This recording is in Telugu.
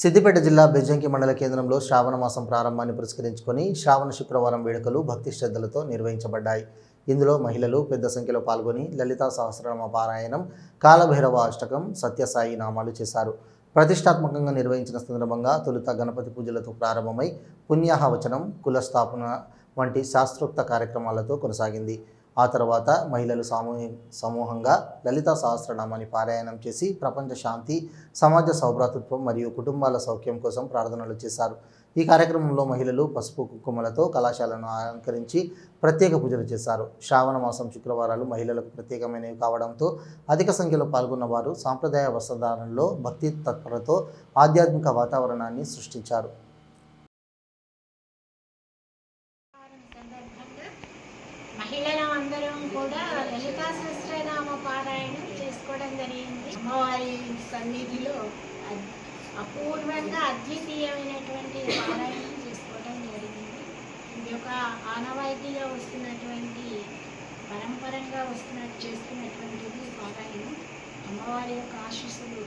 సిద్దిపేట జిల్లా బెజ్జంకి మండల కేంద్రంలో శ్రావణ మాసం ప్రారంభాన్ని పురస్కరించుకొని శ్రావణ శుక్రవారం వేడుకలు భక్తి శ్రద్ధలతో నిర్వహించబడ్డాయి. ఇందులో మహిళలు పెద్ద సంఖ్యలో పాల్గొని లలితా సహస్రనామ పారాయణం కాలభైరవ అష్టకం సత్యసాయి నామాలు చేశారు. ప్రతిష్టాత్మకంగా నిర్వహించిన సందర్భంగా తొలుత గణపతి పూజలతో ప్రారంభమై పుణ్యాహవచనం కులస్థాపన వంటి శాస్త్రోక్త కార్యక్రమాలతో కొనసాగింది. ఆ తర్వాత మహిళలు సామూహి సమూహంగా లలితా సహస్రనామాన్ని పారాయణం చేసి ప్రపంచ శాంతి సమాజ సౌభ్రాతృత్వం మరియు కుటుంబాల సౌఖ్యం కోసం ప్రార్థనలు చేశారు. ఈ కార్యక్రమంలో మహిళలు పసుపు కుంకుమలతో కళాశాలను అలంకరించి ప్రత్యేక పూజలు చేశారు. శ్రావణ మాసం శుక్రవారాలు మహిళలకు ప్రత్యేకమైనవి కావడంతో అధిక సంఖ్యలో పాల్గొన్న వారు సాంప్రదాయ వస్త్రధారణలో భక్తి తత్పరతో ఆధ్యాత్మిక వాతావరణాన్ని సృష్టించారు. మహిళల అందరం కూడా లలితా సహస్రనామ పారాయణం చేసుకోవడం జరిగింది. అమ్మవారి సన్నిధిలో అపూర్వంగా అద్వితీయమైనటువంటి పారాయణం చేసుకోవడం జరిగింది. ఇది ఒక ఆనవాయితీగా వస్తున్నటువంటి పరంపరంగా వస్తున్నట్టు చేస్తున్నటువంటిది పారాయణం. అమ్మవారి యొక్క ఆశీస్సులు